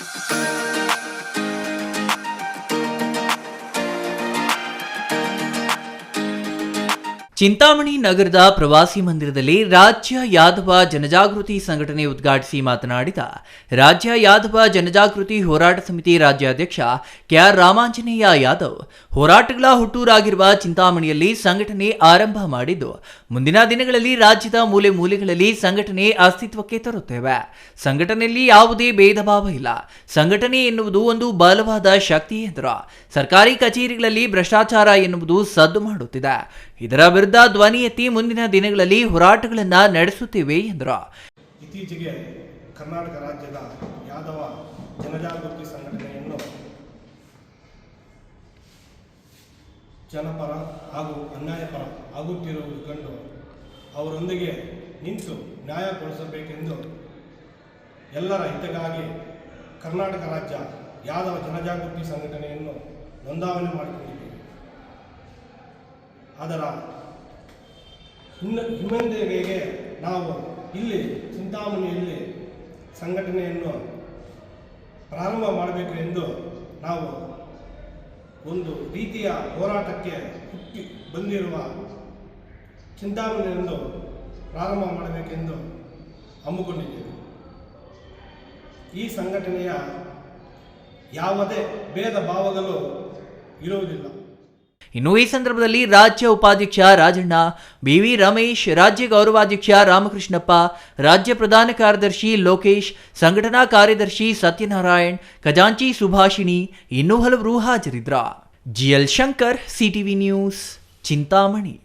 Música Chintamani ನಗರದ ಪ್ರವಾಸಿ ಮಂದಿರದಲ್ಲಿ ರಾಜ್ಯ ಯಾದವ ಜನಜಾಗೃತಿ ಸಂಘಟನೆ ಉದ್ಘಾಟಿಸಿ ಮಾತನಾಡಿದ ರಾಜ್ಯ ಯಾದವ ಜನಜಾಗೃತಿ ಹೋರಾಟ ಸಮಿತಿ ರಾಜ್ಯಾಧ್ಯಕ್ಷ ಕೆಆರ್ ರಾಮಾಂಜನೇಯ ಯಾದವ್, ಹೋರಾಟಗಳ ಹುಟ್ಟೂರಾಗಿರುವ ಚಿಂತಾಮಣಿಯಲ್ಲಿ ಸಂಘಟನೆ ಆರಂಭ ಮಾಡಿದ್ದು, ಮುಂದಿನ ದಿನಗಳಲ್ಲಿ ರಾಜ್ಯದ ಮೂಲೆ ಮೂಲೆಗಳಲ್ಲಿ ಸಂಘಟನೆ ಅಸ್ತಿತ್ವಕ್ಕೆ ತರುತ್ತೇವೆ. ಸಂಘಟನೆಯಲ್ಲಿ ಯಾವುದೇ ಭೇದ ಇಲ್ಲ. ಸಂಘಟನೆ ಎನ್ನುವುದು ಒಂದು ಬಲವಾದ ಶಕ್ತಿ ಎಂದರು. ಸರ್ಕಾರಿ ಕಚೇರಿಗಳಲ್ಲಿ ಭ್ರಷ್ಟಾಚಾರ ಎನ್ನುವುದು ಸದ್ದು ಮಾಡುತ್ತಿದೆ. ಇದರ ವಿರುದ್ಧ ಧ್ವನಿ ಎತ್ತಿ ಮುಂದಿನ ದಿನಗಳಲ್ಲಿ ಹೋರಾಟಗಳನ್ನ ನಡೆಸುತ್ತೇವೆ ಎಂದರು. ಇತ್ತೀಚೆಗೆ ಕರ್ನಾಟಕ ರಾಜ್ಯದ ಯಾದವ ಜನಜಾಗೃತಿ ಸಂಘಟನೆಯನ್ನು ಜನಪರ ಹಾಗೂ ಅನ್ಯಾಯಪರ ಆಗುತ್ತಿರುವುದು ಕಂಡು ಅವರೊಂದಿಗೆ ನಿಂತು ನ್ಯಾಯ ಕೊಡಿಸಬೇಕೆಂದು ಎಲ್ಲರ ಹಿತಕ್ಕಾಗಿ ಕರ್ನಾಟಕ ರಾಜ್ಯ ಯಾದವ ಜನಜಾಗೃತಿ ಸಂಘಟನೆಯನ್ನು ನೋಂದಾವಣೆ ಮಾಡಿಕೊಂಡಿದ್ದೇವೆ ಅದರ ಹಿನ್ನ ಹಿಮ್ಮಂದಿಗೆ ನಾವು ಇಲ್ಲಿ ಚಿಂತಾಮಣಿಯಲ್ಲಿ ಸಂಘಟನೆಯನ್ನು ಪ್ರಾರಂಭ ಮಾಡಬೇಕು ಎಂದು ನಾವು ಒಂದು ರೀತಿಯ ಹೋರಾಟಕ್ಕೆ ಹುಟ್ಟಿ ಬಂದಿರುವ ಚಿಂತಾಮಣಿಯನ್ನು ಪ್ರಾರಂಭ ಮಾಡಬೇಕೆಂದು ಹಮ್ಮಿಕೊಂಡಿದ್ದೇವೆ. ಈ ಸಂಘಟನೆಯ ಯಾವುದೇ ಭೇದ ಭಾವಗಳು ಇರುವುದಿಲ್ಲ. ಇನ್ನು ಈ ಸಂದರ್ಭದಲ್ಲಿ ರಾಜ್ಯ ಉಪಾಧ್ಯಕ್ಷ ರಾಜಣ್ಣ, ಬಿವಿ ರಮೇಶ್, ರಾಜ್ಯ ಗೌರವಾಧ್ಯಕ್ಷ ರಾಮಕೃಷ್ಣಪ್ಪ, ರಾಜ್ಯ ಪ್ರಧಾನ ಕಾರ್ಯದರ್ಶಿ ಲೋಕೇಶ್, ಸಂಘಟನಾ ಕಾರ್ಯದರ್ಶಿ ಸತ್ಯನಾರಾಯಣ್, ಖಜಾಂಚಿ ಸುಭಾಷಿಣಿ, ಇನ್ನೂ ಹಲವರು ಹಾಜರಿದ್ರ. GL Shankar CTV news, Chintamani.